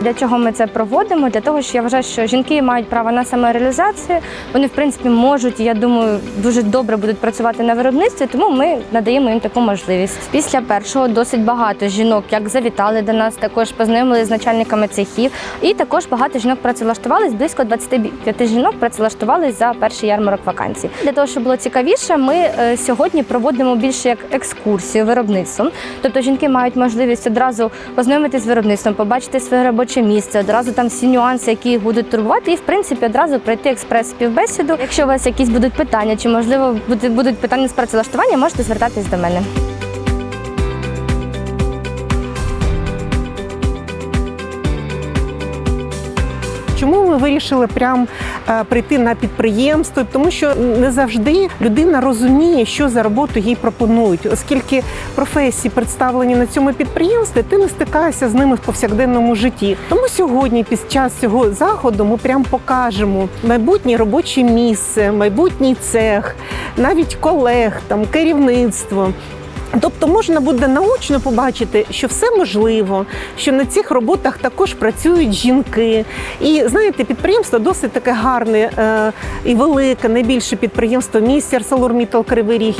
для чого ми це проводимо? Для того, що я вважаю, що жінки мають право на самореалізацію. Вони, в принципі, можуть, я думаю, дуже добре будуть працювати на виробництві, тому ми надаємо їм таку можливість. Після першого досить багато жінок, як завітали до нас, також познайомилися з начальниками цехів, і також багато жінок працевлаштувались. Близько 25 жінок працевлаштувались за перший ярмарок вакансій. Для того, щоб було цікавіше, ми е, сьогодні проводимо більше як екскурсію виробництвом. Тобто жінки мають можливість одразу познайомитися з виробництвом, побачити своє робоче місце, одразу там всі нюанси, які їх будуть турбувати, і в принципі одразу пройти експрес-співбесіду. Якщо у вас якісь будуть питання, чи можливо будуть питання з працевлаштування, можете звертатись до мене. Чому ми вирішили прям е, прийти на підприємство? Тому що не завжди людина розуміє, що за роботу їй пропонують, оскільки професії представлені на цьому підприємстві, ти не стикаєшся з ними в повсякденному житті. Тому сьогодні, під час цього заходу, ми прям покажемо майбутнє робоче місце, майбутній цех, навіть колег, там керівництво. Тобто можна буде наочно побачити, що все можливо, що на цих роботах також працюють жінки. І знаєте, підприємство досить таке гарне е, і велике, найбільше підприємство містер місті Кривий Ріг.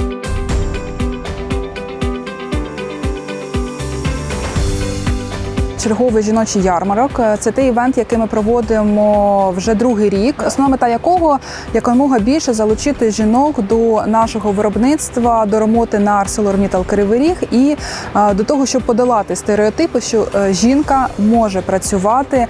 Черговий жіночий ярмарок Е, це той івент, який ми проводимо вже другий рік. Основна мета якого якомога більше залучити жінок до нашого виробництва, до роботи на ArcelorMittal Кривий Ріг і е, до того, щоб подолати стереотипи, що е, жінка може працювати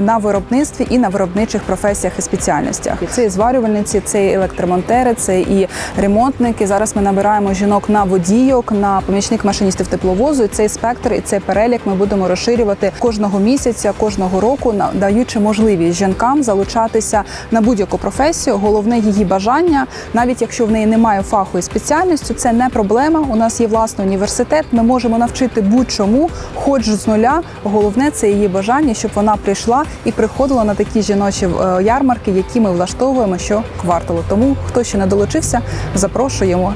на виробництві і на виробничих професіях і спеціальностях. Це і зварювальниці, це і електромонтери, це і ремонтники. Зараз ми набираємо жінок на водійок, на помічник машиністів тепловозу. І цей спектр і цей перелік ми будемо розширювати кожного місяця, кожного року, даючи можливість жінкам залучатися на будь-яку професію. Головне її бажання, навіть якщо в неї немає фаху і спеціальності, це не проблема. У нас є власний університет. Ми можемо навчити будь-чому, хоч з нуля. Головне це її бажання, щоб вона прийшла і приходила на такі жіночі е, ярмарки, які ми влаштовуємо щокварталу. Тому хто ще не долучився, запрошуємо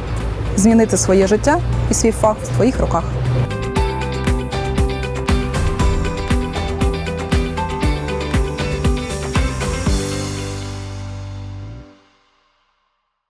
змінити своє життя і свій фах в твоїх руках.